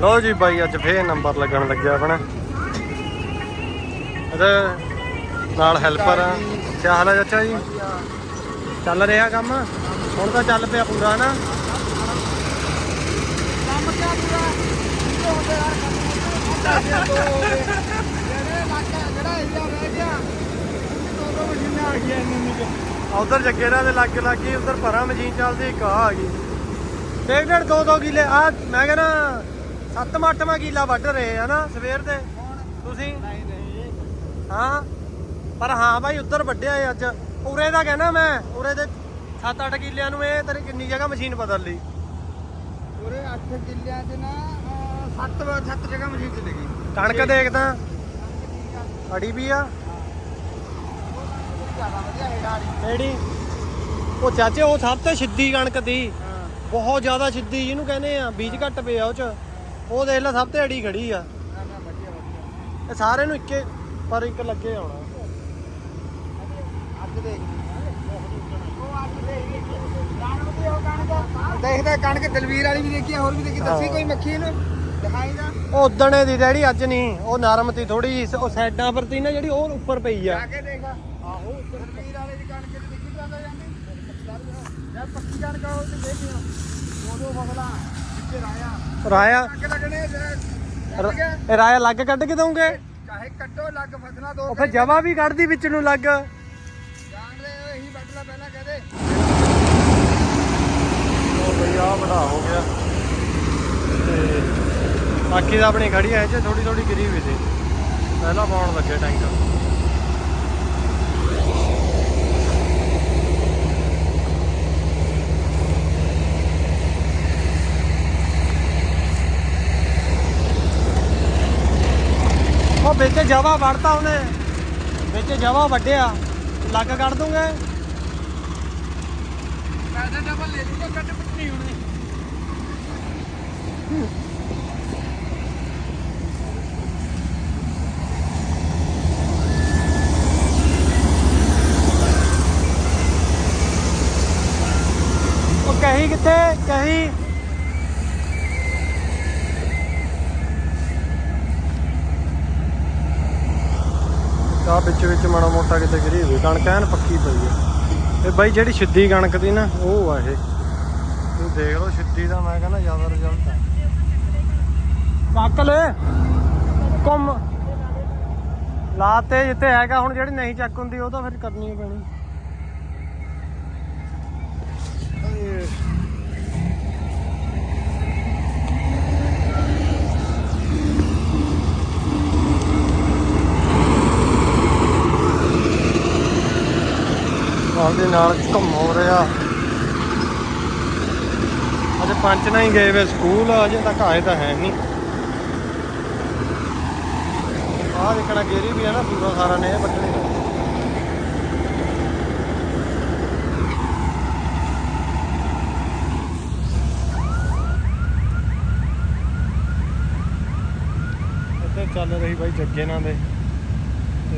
ਲੋ ਜੀ ਬਾਈ, ਅੱਜ ਫੇਰ ਨੰਬਰ ਲੱਗਣ ਲੱਗਿਆ ਆਪਣਾ। ਇਹਦੇ ਨਾਲ ਹੈਲਪਰ ਆ। ਕੀ ਹਾਲ ਹੈ ਚਾਚਾ ਜੀ? ਚੱਲ ਰਿਹਾ ਕੰਮ? ਹੁਣ ਤਾਂ ਚੱਲ ਪਿਆ ਪੂਰਾ ਨਾ ਕੰਮ ਕਿਆ ਪੂਰਾ ਉਧਰ ਜੱਗੇ ਨਾਲ ਦੇ ਲੱਗ ਲੱਗੀ ਉਧਰ ਪਰਾਂ ਮਸ਼ੀਨ ਚੱਲਦੀ, ਇੱਕ ਆ ਆ ਗਈ। ਡੇਢ ਡੇਢ ਦੋ ਦੋ ਕਿੱਲੇ। ਆ ਮੈਂ ਕਹਿੰਦਾ ਸੱਤਵਾਂ ਅੱਠਵਾਂ ਕਿੱਲਾ ਵੱਢ ਰਹੇ ਆ ਨਾ ਸਵੇਰ ਦੇ। ਤੁਸੀਂ? ਹਾਂ। ਪਰ ਹਾਂ ਭਾਈ ਉੱਧਰ ਵੱਢਿਆ ਏ ਅੱਜ। ਉਰੇ ਦਾ ਕਹਿਣਾ ਮੈਂ ਉਰੇ ਦੇ 7-8 ਕਿੱਲਿਆਂ ਨੂੰ ਇਹ ਤੇਰੀ ਕਿੰਨੀ ਜਗ੍ਹਾ ਮਸ਼ੀਨ ਬਦਲ ਲਈ। ਪੂਰੇ 8 ਕਿੱਲਿਆਂ 'ਚ ਨਾ 7 7 ਜਗ੍ਹਾ ਮਸ਼ੀਨ ਚ ਲੱਗੀ ਕਣਕ ਦੇਖਦਾ। ਅੜੀ ਵੀ ਆ। ਕਿਹੜੀ? ਉਹ ਚਾਚੇ ਉਹ ਸਭ ਤੋਂ ਸਿੱਧੀ ਕਣਕ ਦੀ। ਬਹੁਤ ਜ਼ਿਆਦਾ ਸਿੱਧੀ ਜਿਹਨੂੰ ਕਹਿੰਦੇ ਆ ਬੀਜ ਘੱਟ ਪਿਆ ਉਹ ਚ। ਉਹ ਦੇਖ ਲੈ ਸਭ ਤੋਂ ਅੜੀ ਖੜੀ ਆ। ਇਹ ਸਾਰੇ ਨੂੰ ਇੱਕੇ ਪਰ ਇੱਕ ਲੱਗੇ ਆਉਣਾ ਅੱਜ ਦੇਖ ਦੇਖਦਾ ਕਣਕ ਦਲਵੀਰ ਵਾਲੀ ਵੀ ਦੇਖੀ ਹੋਰ ਵੀ ਦੇਖੀ ਦੱਸੀ। ਕੋਈ ਮੱਖੀ ਇਹਨੂੰ? ਦਿਖਾਈ ਦਾ ਉਹ ਉਦਣੇ ਦੀ ਡੈਡੀ ਅੱਜ ਨਹੀਂ ਉਹ ਨਰਮ ਤੀ ਥੋੜੀ ਉਹ ਸਾਈਡਾਂ ਪਰ ਤੀ ਨਾ ਜਿਹੜੀ ਉਹ ਉੱਪਰ ਪਈ ਆ। ਜਾ ਕੇ ਦੇਖ। ਆਹੋ ਦਲਵੀਰ ਵਾਲੇ ਦੀ ਕਣਕ ਦੇਖੀ ਜਾਂਦਾ ਜਾਂਦੀ। ਜਦ ਪੱਕੀ ਕਣਕ ਉਹ ਤੇ ਦੇਖਿਆ ਫਸਲਾਂ। ਰਾਇਆ? ਲੱਗਣੇ ਇਹ ਰਾਇਆ ਲੱਗ ਕੱਢ ਕੇ ਦਊਂਗੇ? ਚਾਹੇ ਕੱਟੋ ਲੱਗ ਫਸਲਾਂ ਦੋ ਉਹ ਫਿਰ ਜਵਾ ਵੀ ਕੱਢਦੀ ਵਿੱਚ ਨੂੰ ਲੱਗ। ਜਾਣਦੇ ਹੋ ਇਹੀ ਵੱਢ ਲਾ ਪਹਿਲਾਂ ਕਹਦੇ। ਉਹ ਬਈ ਆ ਬੜਾ ਹੋ ਗਿਆ। ਤੇ ਬਾਕੀ ਤਾਂ ਆਪਣੀ ਖੜੀ ਐ ਚ ਥੋੜੀ ਥੋੜੀ ਗਿਰੀ ਵੀ ਸੀ ਪਹਿਲਾਂ ਪਾਉਣ ਲੱਗੇ ਟੈਂਕਰ ਉਹ ਵਿੱਚ ਜਵਾ ਵੜਤਾ ਉਹਨੇ। ਵਿੱਚ ਜਵਾ ਵੱਢਿਆ। ਲੱਗ ਕੱਢ ਦੂੰਗੇ। ਤਾਂ ਡਬਲ ਲੈ ਲੂਗਾ ਕੱਟ ਪਿੱਟਣੀ ਹੋਣੀ ਉਹ ਕਹੀ ਕਿੱਥੇ? ਕਹੀ। ਵਿੱਚ ਵਿੱਚ ਮਾੜਾ ਮੋਟਾ ਕਿਤੇ ਗਿਰੀ ਹੋਈ ਕਣਕ ਐਨ ਪੱਕੀ ਪਈ ਹੈ ਇਹ ਬਾਈ ਜਿਹੜੀ ਸਿੱਧੀ ਕਣਕ ਦੀ ਨਾ ਉਹ ਆ ਇਹ। ਇਹ ਦੇਖ ਲਓ ਸਿੱਧੀ ਦਾ ਮੈਂ ਕਹਿੰਦਾ ਜ਼ਿਆਦਾ ਰਿਜ਼ਲਟ ਆ। ਚੱਕ ਲੈ ਕੁੰਮ ਲਾਤੇ ਜਿੱਥੇ ਹੈਗਾ ਹੁਣ ਜਿਹੜੀ ਨਹੀਂ ਚੱਕ ਹੁੰਦੀ ਉਹ ਤਾਂ ਫਿਰ ਕਰਨੀ ਪੈਣੀ। ਇਹ ਉਹਦੇ ਨਾਲ ਘੁੰਮ ਰਿਹਾ। ਅਜੇ ਪੰਜ ਨਾ ਹੀ ਗਏ ਵੇ, ਸਕੂਲ ਅਜੇ ਤੱਕ ਆਏ ਤਾਂ ਹੈ ਨਹੀਂ। ਆਹ ਦੇਖਣਾ, ਗੇਰੀ ਵੀ ਹੈ ਨਾ ਪੂਰਾ ਸਾਰਾ ਨੇ ਇਹ ਚੱਲ ਰਹੀ ਬਾਈ ਜੱਗੇ ਨਾਲ ਦੇ।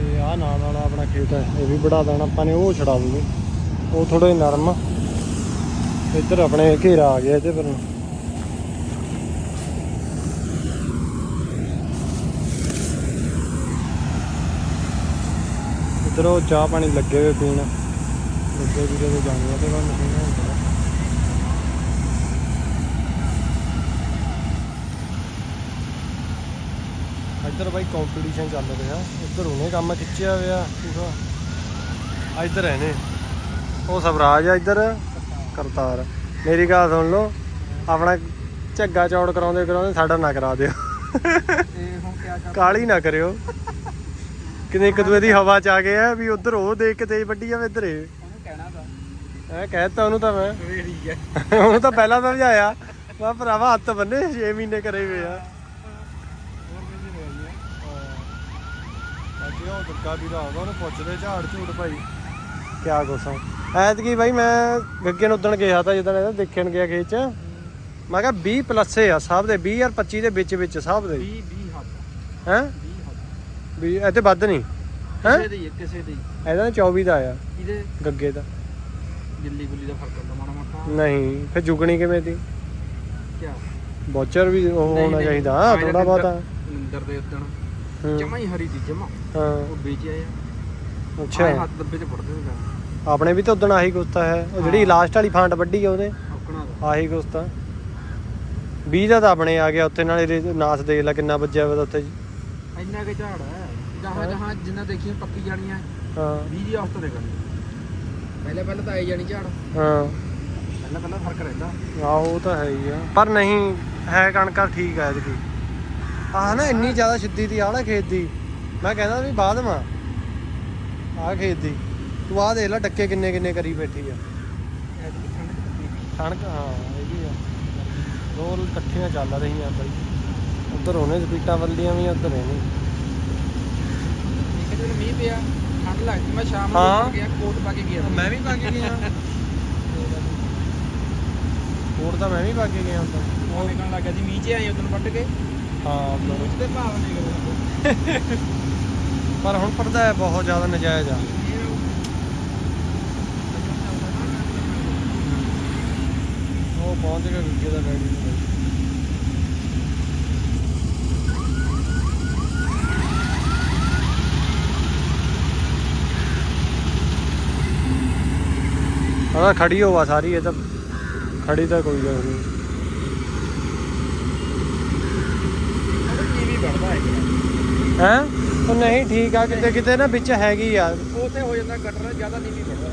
ਤੇ ਆਹ ਨਾਲ ਵਾਲਾ ਆਪਣਾ ਖੇਤ ਹੈ ਇਹ ਵੀ ਵੜਾ ਦੇਣਾ, ਆਪਾਂ ਨੇ ਉਹ ਛਡਾ ਦੂਗੇ। ਉਹ ਥੋੜੇ ਨਰਮ ਆ। ਇੱਧਰ ਆਪਣੇ ਘੇਰਾ ਆ ਗਿਆ ਇਹਦੇ ਪਰ ਇੱਧਰ ਉਹ ਚਾਹ ਪਾਣੀ ਲੱਗੇ ਹੋਏ ਪੀਣ। ਲੱਗੇ ਵੀ ਜਦੋਂ ਜਾਣੇ ਆ ਤੇ ਮੈਂ ਮਸ਼ੀਨਾਂ ਹੀ ਕਰਾਂ ਇੱਧਰ ਬਾਈ ਕੰਪੀਟੀਸ਼ਨ ਚੱਲ ਰਿਹਾ। ਇੱਧਰ ਉਹਨੇ ਕੰਮ ਖਿੱਚਿਆ ਹੋਇਆ ਪੂਰਾ। ਆ ਇੱਧਰ ਹੈ ਨੇ। ਉਹ ਸਵਰਾਜ ਆ ਇੱਧਰ ਕਰਤਾਰ। ਮੇਰੀ ਗੱਲ ਸੁਣ ਲਓ ਆਪਣਾ ਝੱਗਾ ਚੌੜ ਕਰਾਉਂਦੇ ਕਰਾਉਂਦੇ ਸਾਡਾ ਨਾ ਕਰਾ ਦਿਓ। ਕਾਲੀ ਨਾ ਕਰਿਓ। ਕਿਤੇ ਇੱਕ ਦੂਏ ਦੀ ਹਵਾ ਚ ਆ ਗਏ ਆ ਵੀ ਉਧਰ ਉਹ ਦੇਖ ਕੇ ਤੇਜ਼ ਵੱਡੀ ਜਾਵੇ ਇੱਧਰ ਇਹ। ਉਹਨੂੰ ਕਹਿਣਾ ਤਾਂ ਐ ਕਹਿਤਾ ਉਹਨੂੰ ਤਾਂ ਮੈਂ। ਉਹਨੂੰ ਤਾਂ ਪਹਿਲਾਂ ਸਮਝਾਇਆ। ਮੈਂ ਭਰਾਵਾ ਹੱਥ ਬੰਨੇ 6 ਮਹੀਨੇ ਕਰੇ ਹੋਏ ਆ ਹੋਰ ਕੁਝ ਨਹੀਂ ਹੋਈ ਅੱਗੇ ਉਹ ਦੁੱਗਾ ਵੀ ਰਾਉਂਦਾ ਉਹਨੂੰ ਪੁੱਛਦੇ ਝਾੜ ਝੂੜ ਭਾਈ ਕਿਆ ਆ ਐਤਕੀ ਬਾਈ ਮੈਂ ਗੱਗੇ ਨੂੰ ਉਦਣ ਗਿਆ ਤਾਂ ਜਦੋਂ ਇਹਦਾ ਦੇਖਣ ਗਿਆ ਖੇਤ ਚ। ਮੈਂ ਕਿਹਾ 20 ਪਲੱਸ ਆ ਸਭ ਦੇ 20 ਯਾਰ 25 ਦੇ ਵਿੱਚ ਵਿੱਚ ਸਭ ਦੇ। 20 20 ਹੱਥ ਹੈ? 20 ਹੱਥ ਵੀ ਇਹ ਤੇ ਵੱਧ ਨਹੀਂ। ਹੈ? ਕਿਸੇ ਦੀ ਕਿਸੇ ਦੀ ਇਹਦਾ ਨਾ 24 ਦਾ ਆਇਆ ਇਹਦੇ ਗੱਗੇ ਦਾ। ਗਿੱਲੀ ਗੁੱਲੀ ਦਾ ਫ਼ਰਕ ਹੁੰਦਾ ਮਾੜਾ ਮੋਟਾ। ਨਹੀਂ ਫਿਰ ਜੁਗਣੀ ਕਿਵੇਂ ਦੀ? ਕਿਆ? ਬੋਚਰ ਵੀ ਉਹ ਹੋਣਾ ਚਾਹੀਦਾ ਥੋੜਾ ਬਹੁਤਾ। ਨਿੰਦਰ ਦੇ ਉਦਣ। ਜਮਾ ਹੀ ਹਰੀ ਦੀ ਜਮਾ। ਹਾਂ। ਉਹ ਵੇਚਿਆ ਆ। ਅੱਛਾ। ਆਏ ਹੱਥ ਦੱਬੇ ਚ ਫੜਦੇ ਨੇ ਆਪਣੇ ਵੀ ਤਾਂ ਉਦਣ ਆਹੀ ਕੁਸਤਾ ਹੈ। ਉਹ ਜਿਹੜੀ ਲਾਸਟ ਵਾਲੀ ਫਾਂਟ ਵੱਡੀ ਆ ਉਹਦੇ ਔਕਣਾ ਦਾ ਆਹੀ ਕੁਸਤਾ 20 ਦਾ ਤਾਂ ਆਪਣੇ ਆ ਗਿਆ ਉੱਥੇ ਨਾਲੇ ਇਹਦੇ ਨਾਸ ਦੇਖ ਲੈ ਕਿੰਨਾ ਵੱਜਿਆ ਵਾ ਉੱਥੇ। ਇੰਨਾ ਕੇ ਝਾੜ ਹੈ। ਜਹਾਂ ਜਹਾਂ ਜਿੰਨਾ ਦੇਖੀ ਪੱਕੀ ਜਾਣੀਆਂ। ਹਾਂ। 20 ਦੀ ਔਸਤ ਦੇ ਕਰਨੀ। ਪਹਿਲੇ ਪਹਿਲੇ ਤਾਂ ਆਈ ਜਾਣੀ ਝਾੜ। ਹਾਂ। ਪਹਿਲਾਂ ਪਹਿਲਾਂ ਫ਼ਰਕ ਰਹਿੰਦਾ। ਆਹੋ ਉਹ ਤਾਂ ਹੈ ਹੀ ਆ। ਪਰ ਨਹੀਂ ਹੈ ਕਣਕਾਂ ਠੀਕ ਆ ਇਹਦੀ ਆਹ ਨਾ ਇੰਨੀ ਜ਼ਿਆਦਾ ਛਿੱਦੀ ਦੀ ਆਹ ਨਾ ਖੇਤ ਦੀ। ਮੈਂ ਕਹਿੰਦਾ ਵੀ ਬਾਅਦ ਮਾ। ਆਹ ਖੇਤ ਦੀ। ਤੂੰ ਆਹ ਦੇਖ ਲੈ ਡੱਕੇ ਕਿੰਨੇ ਕਿੰਨੇ ਕਰੀ ਬੈਠੀ ਆ। ਕਣਕ ਹਾਂ ਇਹਦੀ ਆ। ਦੋ ਇਕੱਠੀਆਂ ਚੱਲ ਰਹੀਆਂ ਬਾਈ। ਉਧਰ ਉਹਨੇ ਸਪੀਟਾਂ ਵੱਲੀਆਂ ਵੀ ਉਧਰ ਇਹਨੇ ਦਿਨ ਮੀਂਹ ਪਿਆ ਠੰਡ ਲੱਗਦੀ ਮੈਂ ਸ਼ਾਮ ਨੂੰ ਗਿਆ ਕੋਟ ਪਾ ਕੇ ਗਿਆ। ਮੈਂ ਵੀ ਪਾ ਕੇ ਗਿਆ। ਹੋਰ ਤਾਂ ਮੈਂ ਵੀ ਪਾ ਕੇ ਗਿਆ ਹੁੰਦਾ ਉਹ ਨਿਕਲਣ ਲੱਗਾ ਸੀ। ਮੀਂਹ ਚ ਆਏ ਉਦੋਂ ਵੱਟ ਕੇ। ਹਾਂ ਉੱਧਰ ਉਸ ਦੇ ਭਾਵ ਨਹੀਂ ਕਰਦਾ ਪਰ ਹੁਣ ਪੜਦਾ ਹੈ ਬਹੁਤ ਜ਼ਿਆਦਾ ਨਜਾਇਜ਼ ਆ। ਉਹ ਪਹੁੰਚ ਗਿਆ ਗੁੱਗੇ ਦਾ ਡੈਡੀ ਨੂੰ। ਹਾਂ ਖੜੀ ਹੋਵਾ ਸਾਰੀ ਇਹ ਤਾਂ ਖੜੀ ਤਾਂ ਕੋਈ ਗੱਲ ਨਹੀਂ ਵੱਢਦਾ ਹੈ? ਉਹ ਨਹੀਂ ਠੀਕ ਆ ਕਿਤੇ ਕਿਤੇ ਨਾ ਵਿੱਚ ਹੈਗੀ ਆ। ਉੱਥੇ ਹੋ ਜਾਂਦਾ ਗਟਰ ਜ਼ਿਆਦਾ ਨੀਵੀਂ ਵੱਢਦਾ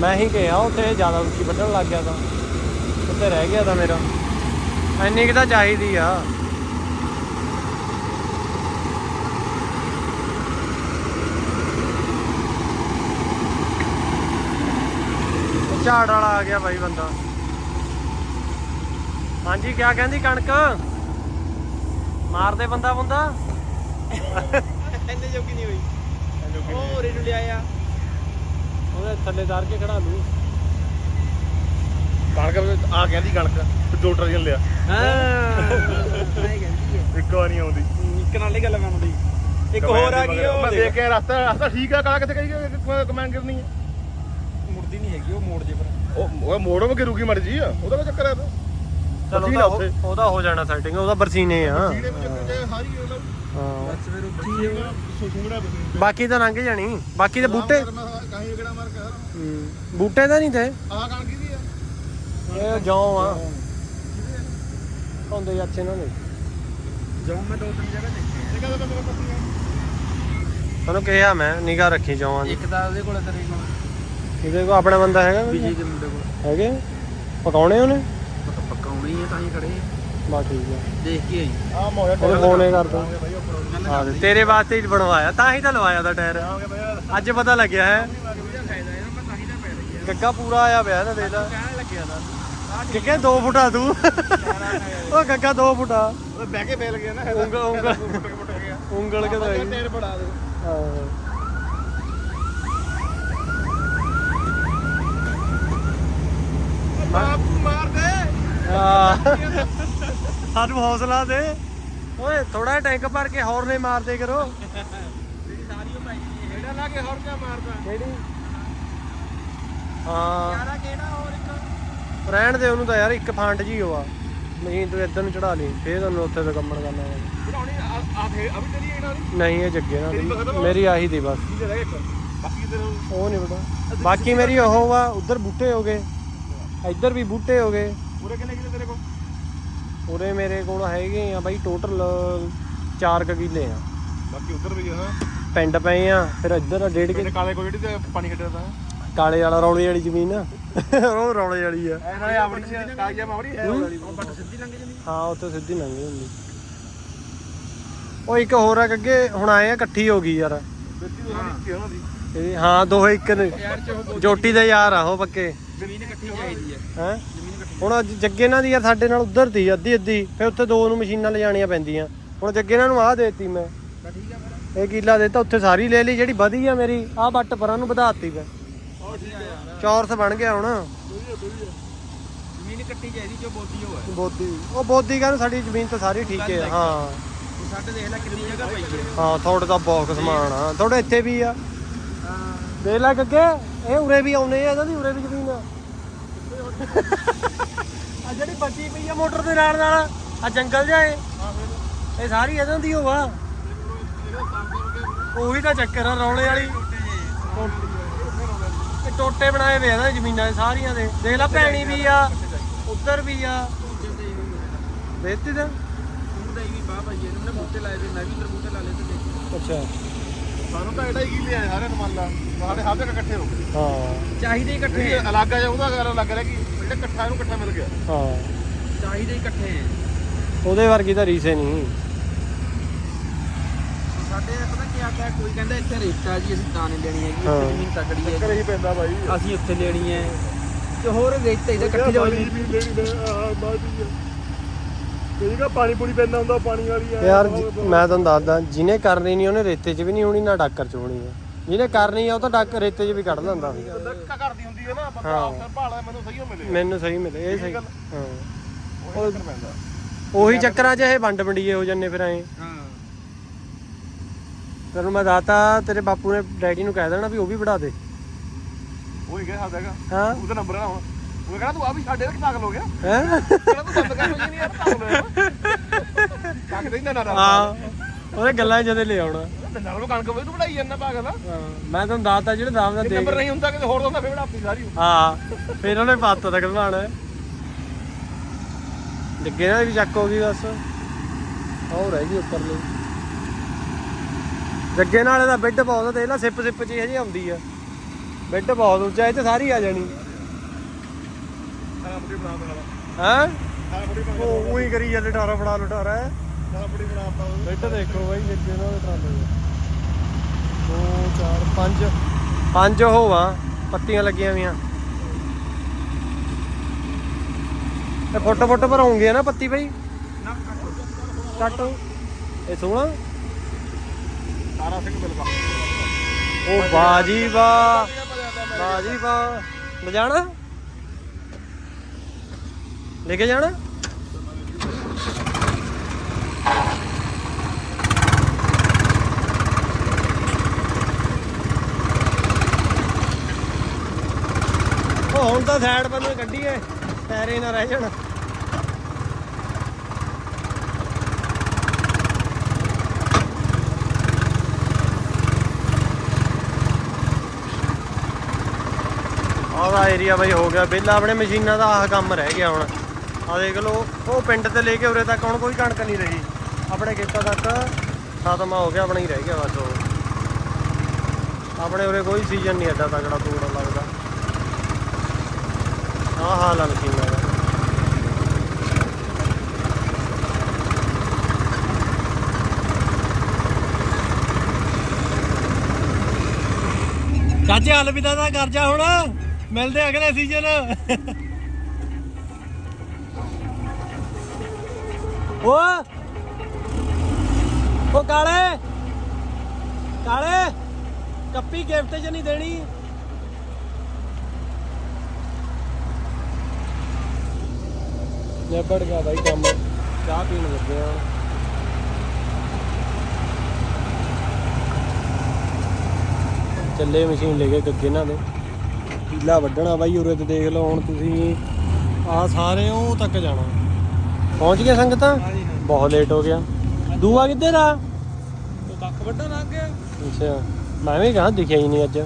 ਮੈਂ ਹੀ ਗਿਆ ਉੱਥੇ ਜ਼ਿਆਦਾ ਉੱਚੀ ਵੱਢਣ ਲੱਗ ਗਿਆ ਤਾਂ। ਉੱਤੇ ਰਹਿ ਗਿਆ ਤਾਂ ਮੇਰਾ। ਇੰਨੀ ਕਿ ਤਾਂ ਚਾਹੀਦੀ ਆ। ਝਾੜ ਵਾਲਾ ਆ ਗਿਆ ਬਾਈ ਬੰਦਾ। ਹਾਂਜੀ ਕਿਆ ਕਹਿੰਦੀ ਕਣਕ? ਮਾਰਦੇ ਬੰਦਾ ਬੰਦਾ ਇੰਨੇ ਜੋਗੀ ਨਹੀਂ ਹੋਈ। ਉਹ ਰੇ ਨੂੰ ਲਿਆਇਆ। ਉਹਦੇ ਥੱਲੇ ਧਾਰ ਕੇ ਖੜਾ ਲੂ। ਕਣਕ ਆ ਕਹਿੰਦੀ ਕਣਕ ਦੋ ਟਰਜਨ ਲਿਆ। ਹਾਂ। ਇੱਕ ਵਾਰ ਨਹੀਂ ਆਉਂਦੀ। ਇੱਕ ਨਾਲ ਹੀ ਗੱਲ ਮੰਨਦੀ ਇੱਕ ਹੋਰ ਆ ਗਈ ਉਹ ਮੈਂ ਦੇਖ। ਕੇ ਰਸਤਾ ਰਸਤਾ ਠੀਕ ਆ ਕਾ ਕਿਤੇ ਕਹੀ ਕਮੈਂਡ ਕਰਨੀ ਹੈ ਮੁੜਦੀ ਨਹੀਂ ਹੈਗੀ ਉਹ ਮੋੜ ਜੇ ਪਰ ਉਹ ਮੋੜੋ ਰੁਕੀ ਮਰਜ਼ੀ ਆ। ਉਹਦਾ ਚੱਕਰ ਤਾਂ। ਚਲੋ ਉਹਦਾ ਹੋ- ਉੱਥੇ। ਉਹਦਾ ਹੋ ਜਾਣਾ ਸੈਟਿੰਗ ਉਹਦਾ ਬਰਸੀਨੇ ਆ। ਸੀੜੇ ਵਿੱਚ ਚੱਕਰ ਸਾਰੀ ਉਹਦਾ। ਹਾਂ। ਬਸ ਫਿਰ ਉੱਠੀ ਸੁਸੂੜਾ ਬਸੀ। ਬਾਕੀ ਤਾਂ ਲੰਘ ਜਾਣੀ। ਬਾਕੀ ਤੇ ਬੂਟੇ ਕਾਹੀ ਕਿਹੜਾ ਮਾਰ ਕੇ ਹੂੰ, ਬੂਟੇ ਤਾਂ ਨਹੀਂ ਤੇ। ਆਹ ਕਣਕ ਦੀ ਆ? ਇਹ ਜੌਂ ਆ। ਹੁੰਦੇ ਅੱਛੇ ਨਾ ਨੇ ਜਾਉਂ ਮੈਂ ਦੋ ਤਿੰਨ ਜਗ੍ਹਾ ਦੇਖੇ ਇਹ ਕਹਿੰਦਾ ਮੇਰਾ ਪੱਤੀ ਆ। ਤੁਹਾਨੂੰ ਕਿਹਾ ਮੈਂ ਨਿਗਾਹ ਰੱਖੀ ਜੌਂਾਂ ਦੀ। ਇੱਕ ਤਾਂ ਉਹਦੇ ਕੋਲ ਤੇਰੇ ਕੋਲ। ਇਹਦੇ ਕੋ ਆਪਣਾ ਬੰਦਾ ਹੈਗਾ ਕੋਈ? ਵਿਜੇ ਦੇ ਮੁੰਡੇ ਕੋਲ। ਹੈਗੇ? ਪਕਾਉਣੇ ਉਹਨੇ? ਪੱਕਾਉਣੀ ਹੈ ਤਾਂ ਹੀ ਖੜੇ ਬਾ ਠੀਕ ਆ। ਦੇਖ ਕੇ ਆਈ। ਆ ਮੋਇਆ ਉਹਦੇ ਫੋਨ ਹੀ ਕਰ ਦੋ। ਭਾਈ ਉੱਪਰ ਹਾਂ ਤੇਰੇ ਵਾਸਤੇ ਹੀ ਬਣਵਾਇਆ ਤਾਂ ਹੀ ਤਾਂ ਲਵਾਇਆ ਦਾ ਟਾਇਰ। ਆਉਂਗੇ ਭਾਈ ਅੱਜ ਪਤਾ ਲੱਗਿਆ ਹੈ। ਉਹਦਾ ਫਾਇਦਾ ਹੈ ਮੈਂ ਤਾਂ ਹੀ ਤਾਂ ਪੈ ਰਹੀ ਹੈ ਗੱਗਾ ਪੂਰਾ ਆਇਆ ਪਿਆ ਨਾ ਦੇਖ ਲੈ। ਕਹਿਣ ਲੱਗਿਆ ਦਾ ਕਿੱਕੇ 2 ਫੁੱਟਾ ਤੂੰ। ਉਹ ਗੱਗਾ 2 ਫੁੱਟਾ। ਉਹ ਬਹਿ ਕੇ ਫੇਲ ਗਿਆ ਨਾ। ਉਂਗਲ ਉਂਗਲ। ਫੁੱਟ ਕੇ ਫੁੱਟ ਗਿਆ। ਉਂਗਲ ਕੇ ਤਾਂ ਟਾਇਰ ਬੜਾ ਦੇ। ਹਾਂ ਬਾਪੂ ਆਹ। ਸਾਨੂੰ ਹੌਸਲਾ ਦੇ। ਓਏ ਥੋੜਾ ਟੈਂਕ ਭਰ ਕੇ ਹੌਰਨੇ ਮਾਰਦੇ ਕਰੋ। ਤੇਰੀ ਸਾਰੀ ਉਹ ਭਾਈ ਹੇੜਾ ਲਾ ਕੇ ਹੋਰ ਕਿਆ ਮਾਰਦਾ? ਕਿਹੜੀ? ਹਾਂ। ਯਾਰਾ ਕਿਹੜਾ ਹੋਰ ਇੱਕ? ਰਹਿਣ ਦੇ ਉਹਨੂੰ ਤਾਂ ਯਾਰ ਇੱਕ ਫਾਂਟ ਜੀ ਹੋਆ ਨਹੀਂ ਤੂੰ ਇੱਧਰ ਨੂੰ ਚੜਾ ਲਈ। ਫੇਰ ਤੁਹਾਨੂੰ ਉੱਥੇ ਤੇ ਕੰਮਣ ਕਰਨਾ ਹੋਵੇ ਬਣਾਉਣੀ ਆ ਫੇ ਅਭੀ ਤੇਰੀ ਇਹਨਾਂ ਦੀ? ਨਹੀਂ ਇਹ ਜੱਗੇ ਨਾਲ। ਹੋ ਮੇਰੀ ਆਹੀ ਦੀ ਬਸ। ਉਹ ਨਹੀਂ ਪਤਾ। ਬਾਕੀ ਮੇਰੀ ਉਹ ਵਾ ਉਧਰ ਬੂਟੇ ਹੋ ਗਏ। ਇੱਧਰ ਵੀ ਬੂਟੇ ਹੋ ਗਏ। ਪੂਰੇ ਕਿੰਨੇ ਕਿਲੇ ਤੇਰੇ ਕੋਲ? ਉਰੇ ਮੇਰੇ ਕੋਲ ਹੈਗੇ ਆ ਬਾਈ ਟੋਟਲ 4 ਕਿੱਲੇ ਆ। ਬਾਕੀ ਉਧਰ ਵੀ ਹਾਂ? ਪਿੰਡ ਪਏ ਆ ਫਿਰ ਇੱਧਰ ਆ ਡੇਢ ਪਿੰਡ ਕੇ ਕਾਲੇ ਕੋਲ ਜਿਹੜੀ ਤੇ ਪਾਣੀ ਕੱਢਦਾ ਤਾਂ ਕਾਲੇ ਵਾਲਾ ਰੌਲੇ ਵਾਲੀ ਜ਼ਮੀਨ ਆ। ਉਹ ਰੌਲੇ ਵਾਲੀ ਆ। ਐ ਨਾਲੇ ਆਪਣੀ ਕਾਗਜ਼ਾ ਮਾਵੜੀ ਹੈ? ਉਹ ਬੱਟ ਸਿੱਧੀ ਲੰਘ ਜਾਂਦੀ। ਹਾਂ ਉੱਥੇ ਸਿੱਧੀ ਲੰਘੀ ਹੁੰਦੀ ਉਹ ਇੱਕ ਹੋਰ ਆ ਅੱਗੇ ਹੁਣ ਆਏ ਆ ਇਕੱਠੀ ਹੋ ਗਈ ਯਾਰ। ਇਹ ਹਾਂ ਦੋਹੇ ਇੱਕ ਨੇ। ਜੋਟੀ ਦੇ ਯਾਰ ਆ ਉਹ ਪੱਕੇ। ਜ਼ਮੀਨ ਇਕੱਠੀ ਚਾਹੀਦੀ ਹੈ ਹੈ? ਹੁਣ ਅੱਜ ਜੱਗੇ ਨਾਲ ਦੀ ਯਾਰ ਸਾਡੇ ਨਾਲ ਉਧਰ ਤੀ ਅੱਧੀ ਅੱਧੀ ਫਿਰ ਉੱਥੇ ਦੋ ਨੂੰ ਮਸ਼ੀਨਾਂ ਲਿਜਾਣੀਆਂ ਪੈਂਦੀਆਂ। ਹੁਣ ਜੱਗੇ ਨਾਲ ਨੂੰ ਆਹ ਦੇਤੀ ਮੈਂ। ਤਾਂ ਠੀਕ ਆ ਫਿਰ। ਇਹ ਕਿੱਲਾ ਦੇਤਾ ਉੱਥੇ ਸਾਰੀ ਲੈ ਲਈ ਜਿਹੜੀ ਵਧੀ ਆ ਮੇਰੀ ਆਹ ਬੱਟ ਪਰਾਂ ਨੂੰ ਵਧਾਤੀ ਮੈਂ। ਉਹ ਠੀਕ ਆ ਯਾਰ। ਚੌਰਸ ਬਣ ਗਿਆ ਹੁਣ। ਜ਼ਮੀਨ ਚਾਹੀਦੀ ਜੋ ਬੋਦੀ ਬੋਦੀ ਉਹ ਬੋਦੀ ਕਹਿੰਦੇ ਸਾਡੀ ਜ਼ਮੀਨ ਤਾਂ ਸਾਰੀ ਠੀਕ ਹੈ ਹਾਂ। ਉਹ ਸਾਡੇ ਦੇਖ ਲੈ ਕਿੰਨੀ ਜਗ੍ਹਾ ਪਈ ਹੈ। ਹਾਂ ਤੁਹਾਡੇ ਤਾਂ ਬਹੁਤ ਸਮਾਨ ਆ। ਤੁਹਾਡੇ ਇੱਥੇ ਵੀ ਆ। ਹਾਂ। ਦੇਖ ਲੈ ਗੱਗੇ ਇਹ ਉਰੇ ਵੀ ਆਉਨੇ ਆ ਇਹਨਾਂ ਦੀ ਉਰੇ ਵੀ ਜ਼ਮੀਨ ਆ। ਜਿਹੜੀ ਬਚੀ ਪਈ ਆ ਮੋਟਰ ਦੇ ਨਾਲ ਨਾਲ ਆ ਜੰਗਲ ਜਾਏ ਇਹ। ਸਾਰੀ ਇਹਦਾਂ ਦੀ ਹੋਵਾ ਉਹੀ ਤਾਂ ਚੱਕਰ ਆ ਰੌਲੇ ਵਾਲੀ। ਇਹ ਟੋਟੇ ਬਣਾਏ ਵੇ ਆ ਜ਼ਮੀਨਾਂ ਦੇ ਸਾਰੀਆਂ ਦੇ। ਦੇਖ ਲੈ ਭੈਣੀ ਵੀ ਆ ਉੱਧਰ ਵੀ ਆ। ਵੇਚਤੀ ਤਾਂ। ਅੱਛਾ। ਸਾਨੂੰ ਤਾਂ ਐਡਾ ਹੀ ਕੀ ਲਿਆ ਸਾਰੇ ਨੂੰ ਮੰਨ ਲਾ। ਸਾਡੇ ਹੱਥ ਇਕੱਠੇ ਹੋ ਗਏ। ਹਾਂ। ਚਾਹੀਦੇ ਇਕੱਠੇ ਇਹ ਅਲੱਗ ਆ ਜਾ ਉਹਦਾ ਗੱਲ ਅਲੱਗ ਹੈ ਕਿ ਜਿਹੜਾ ਇਕੱਠਾ ਇਹਨੂੰ ਇਕੱਠਾ ਮਿਲ ਗਿਆ। ਹਾਂ। ਚਾਹੀਦੇ ਇਕੱਠੇ ਉਹਦੇ ਵਰਗੀ ਤਾਂ ਰੀਸੇ ਨਹੀਂ। ਸਾਡੇ ਪਤਾ ਕੀ ਆਖਿਆ ਕੋਈ ਕਹਿੰਦਾ ਇੱਥੇ ਰੇਤਾ ਜੀ ਅਸੀਂ ਤਾਂ ਨਹੀਂ ਲੈਣੀ ਹੈਗੀ ਹਾਂ। ਇੱਥੇ ਜ਼ਮੀਨ ਤਕੜੀ ਹੈ ਚੱਕਰ ਹੀ ਪੈਂਦਾ ਬਾਈ। ਅਸੀਂ ਉੱਥੇ ਲੈਣੀ ਹੈ। ਤੇ ਹੋਰ ਰੇਤਾ ਇਕੱਠੇ ਲੈਣੀ ਬਾਜੀ ਜਿਹੜਾ ਪਾਣੀ ਪੂਰੀ ਪੈਂਦਾ ਹੁੰਦਾ ਉਹ ਪਾਣੀ ਵਾਲੀ ਆ ਯਾਰ ਜ- ਮੈਂ ਤੁਹਾਨੂੰ ਦੱਸਦਾ ਜਿਹਨੇ ਕਰਨੀ ਨਹੀਂ ਉਹਨੇ ਰੇਤੇ 'ਚ ਵੀ ਨਹੀਂ ਹੋਣੀ ਨਾ ਡਾਕਰ 'ਚ ਹੋਣੀ ਆ ਜਿਹਨੇ ਕਰਨੀ ਆ ਉਹ ਤਾਂ ਡਾਕ ਰੇਤੇ 'ਚ ਵੀ ਕੱਢ ਲੈਂਦਾ। ਬੰਦਾ ਕਰਦੀ ਹੁੰਦੀ ਹੈ ਨਾ ਬੰਦਾ ਹਾਂ। ਆਪ ਸੰਭਾਲਦਾ ਮੈਨੂੰ ਸਹੀ ਹੋ ਮਿਲੇ। ਮੈਨੂੰ ਸਹੀ ਮਿਲੇ ਇਹ ਸਹੀ। ਗੱਲ। ਹਾਂ। ਉਹ ਚੱਕਰ ਪੈਂਦਾ। ਉਹੀ ਚੱਕਰਾਂ 'ਚ ਇਹ ਵੰਡ ਵੰਡੀਏ ਹੋ ਜੰਨੇ ਫਿਰ ਐ। ਹਾਂ। ਤੈਨੂੰ ਮੈਂ ਦੱਸਤਾ ਤੇਰੇ ਬਾਪੂ ਨੇ ਡੈਡੀ ਨੂੰ ਕਹਿ ਦੇਣਾ ਵੀ ਉਹ ਵੀ ਵੜਾ ਦੇ। ਉਹ ਹੀ ਕਹਿ ਸਕਦਾ ਹੈਗਾ। ਹਾਂ। ਉਹਦਾ ਨੰਬਰ ਹੈ ਨਾ ਹੁਣ। ਕਹਿੰਦਾ ਤੂੰ ਆ ਵੀ ਸਾਡੇ ਰੱਖ ਪਾਗਲ ਹੋ ਗਿਆ। ਹੈ? ਕਹਿੰਦਾ ਤੂੰ ਬੰਦ ਕਰ ਹੋਈ ਨਹੀਂ ਯਾਰ ਪਾਗਲ ਹੋਇਆ ਕੱਕ ਦੇ ਨਾ ਨਾ ਹਾਂ ਉਹਦੇ ਗੱਲਾਂ 'ਚ ਜਦੇ ਲੈ ਆਉਣਾ। ਨਾਲ ਉਹ ਕਣਕ ਵੇ ਤੂੰ ਬਣਾਈ ਜਾਂਦਾ ਪਾਗਲ ਆ। ਹਾਂ ਮੈਂ ਤੁਹਾਨੂੰ ਦੱਸਤਾ ਜਿਹੜੇ ਦਾਮ ਦਾ ਜੇ ਦੇਖ ਨੰਬਰ ਨਹੀਂ ਹੁੰਦਾ ਕਿਤੇ ਹੋਰ ਦਾ ਹੁੰਦਾ ਫੇਰ ਆਪਣੀ ਸਾਰੀ ਹਾਂ ਫਿਰ ਉਹਨੇ ਪੱਤ ਤੱਕ ਘਲਵਾਣਾ ਲੱਗੇ ਨਾ ਵੀ ਚੱਕ ਹੋ ਗਈ ਬਸ। ਉਹ ਰਹਿ ਗਈ ਉੱਪਰ ਲਈ ਜੱਗੇ ਨਾਲੇ ਦਾ ਬੈੱਡ ਬਹੁਤ ਦੇਖ ਲੈ ਸਿਪ ਸਿਪ ਚ ਹਜੇ ਆਉਂਦੀ ਆ। ਬੈੱਡ ਬਹੁਤ ਉੱਚਾ ਇਹ ਤੇ ਸਾਰੀ ਆ ਜਾਣੀ। ਬੜੀ ਬਣਾ ਹਾਂ? ਬਣਾ ਉਹ ਉਹੀ ਕਰੀ ਜਾਂਦੇ ਡਾਰਾ ਫੜਾ ਲੁਟਾਰਾ ਹੈ ਸਾਰਾ ਬੜੀ ਬਣਾ ਤਾ ਉਹ। ਬੈੱਡ ਦੇਖੋ ਬਾਈ ਜੱਗੇ ਨਾਲ ਟਰਾਲੇ ਦੋ। ਚਾਰ ਪੰਜ। ਪੰਜ ਹੋਵਾਂ ਪੱਤੀਆਂ ਲੱਗੀਆਂ ਵੀਆਂ ਇਹ ਫੁੱਟ ਫੁੱਟ ਪਰ ਹੋਣਗੇ ਨਾ ਪੱਤੀ ਬਾਈ। ਕੱਟ ਇਹ ਸੋਹਣਾ। ਸਾਰਾ ਸਿੰਘ ਮਿਲਦਾ ਉਹ ਬਾਜੀ ਵਾਹ। ਬਾਜੀ ਵਾਹ। ਲੈ ਜਾਣਾ ਲੈ ਕੇ ਜਾਣਾ? ਉਹ ਹੁਣ ਤਾਂ ਸਾਈਡ ਪਰ ਬੰਨੋਂ ਕੱਢੀਏ ਪੈਰੇ ਨਾ ਰਹਿ ਜਾਣ। ਆਹ ਏਰੀਆ ਬਈ ਹੋ ਗਿਆ। ਬਿੱਲ ਆਪਣੇ ਮਸ਼ੀਨਾਂ ਦਾ ਆਹ ਕੰਮ ਰਹਿ ਗਿਆ ਹੁਣ। ਆ ਦੇਖ ਲਓ, ਉਹ ਪਿੰਡ ਤੇ ਲੈ ਕੇ ਉਰੇ ਤੱਕ ਹੁਣ ਕੋਈ ਕਣਕ ਨਹੀਂ ਰਹੀ। ਆਪਣੇ ਖੇਤਾਂ ਤੱਕ ਖਤਮ ਹੋ ਗਿਆ, ਆਪਣਾ ਹੀ ਰਹਿ ਗਿਆ ਬਸ ਉਹ। ਆਪਣੇ ਉਰੇ ਕੋਈ ਸੀਜ਼ਨ ਨਹੀਂ ਐਡਾ ਤਗੜਾ ਤੋੜਨ ਲੱਗਦਾ। ਆਹ ਹਾਲ ਆ ਮਸ਼ੀਨਾਂ ਦਾ। ਚਾਚੇ ਅਲਵਿਦਾ ਦਾ ਕਰ ਜਾ ਹੁਣ ਮਿਲਦੇ ਅਗਲੇ ਸੀਜ਼ਨ ਓ। ਓ ਕਾਲੇ। ਕਾਲੇ। ਕੱਪੀ ਗਿਫਟ ਚ ਨਹੀਂ ਦੇਣੀ। ਨਿਬੜ ਗਿਆ ਬਾਈ ਕੰਮ। ਚਾਹ ਪੀਣ ਲੱਗੇ ਆ। ਚੱਲੇ ਮਸ਼ੀਨ ਲੈ ਕੇ ਗੱਗੇ ਇਹਨਾਂ ਦੇ ਪੀਲਾ ਵੱਢਣਾ ਬਾਈ ਉਰੇ ਤੇ ਦੇਖ ਲਓ ਹੁਣ ਤੁਸੀਂ। ਆ ਸਾਰੇ ਉਹ ਤੱਕ ਜਾਣਾ। ਪਹੁੰਚ ਗਏ ਸੰਗਤਾਂ? ਬਹੁਤ ਲੇਟ ਹੋ ਗਿਆ। ਦੂਆ ਕਿੱਧਰ ਆ? ਉਹ ਬੱਕ ਵੱਡਾ ਲੰਘ ਗਿਆ। ਅੱਛਾ। ਮੈਂ ਵੀ ਕਹਾਂ ਦਿਖਿਆ ਹੀ ਨਹੀਂ ਅੱਜ।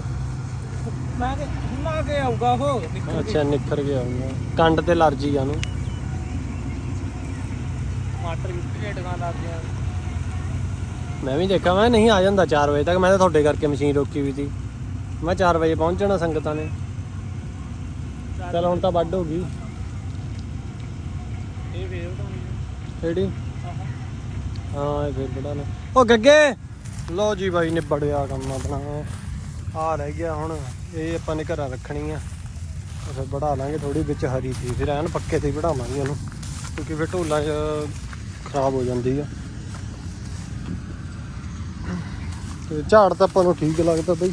ਮੈਂ ਕਿ ਹੁਣ ਆ ਕੇ ਆਊਗਾ ਉਹ ਨਿਕਲ ਕੇ। ਅੱਛਾ ਨਿੱਖਰ ਗਿਆ ਹੋਊਗਾ ਕੰਡ ਤੇ ਅਲਰਜੀ ਆ ਨੂੰ ਟਮਾਟਰ ਗਿਆ। ਮੈਂ ਵੀ ਦੇਖਿਆ ਮੈਂ ਨਹੀਂ ਆ ਜਾਂਦਾ 4 ਵਜੇ ਤੱਕ। ਮੈਂ ਤਾਂ ਤੁਹਾਡੇ ਕਰਕੇ ਮਸ਼ੀਨ ਰੋਕੀ ਵੀ ਸੀ। ਮੈਂ 4 ਵਜੇ ਪਹੁੰਚਣਾ ਸੰਗਤਾਂ ਨੇ। ਚਲ ਹੁਣ ਤਾਂ ਵੱਢ ਹੋ ਗਈ। ਇਹ ਫੇਰ ਉਡਾਉਣੀ ਕਿਹੜੀ? ਹਾਂ, ਇਹ ਫੇਰ ਬੜਾ ਉਹ ਗੱਗੇ! ਲੋ ਜੀ ਬਾਈ, ਨਿਬੜਿਆ ਕੰਮ ਆਪਣਾ। ਆ ਰਹਿ ਗਿਆ ਹੁਣ। ਇਹ ਆਪਾਂ ਨੇ ਘਰਾਂ ਰੱਖਣੀ ਆ। ਫਿਰ ਵੜਾ ਲਾਂਗੇ ਥੋੜੀ ਵਿੱਚ ਹਰੀ ਸੀ ਫਿਰ ਐਨ ਪੱਕੇ ਤੇ ਹੀ ਵੜਾਵਾਂਗੇ ਉਹਨੂੰ। ਕਿਉਂਕਿ ਫਿਰ ਢੋਲਾ ਖਰਾਬ ਹੋ ਜਾਂਦੀ ਆ। ਤੇ ਝਾੜ ਤਾਂ ਆਪਾਂ ਨੂੰ ਠੀਕ ਲੱਗਦਾ ਬਈ।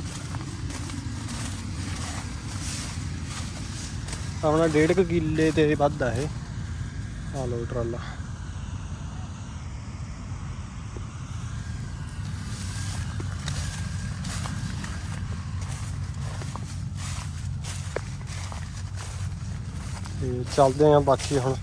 ਆਪਣਾ ਡੇਢ ਕੁ ਕਿੱਲੇ ਤੇ ਵੱਧ ਆ ਇਹ। ਆ ਲੋ ਟਰਾਲਾ। ਤੇ ਚੱਲਦੇ ਆਂ ਬਾਕੀ ਹੁਣ।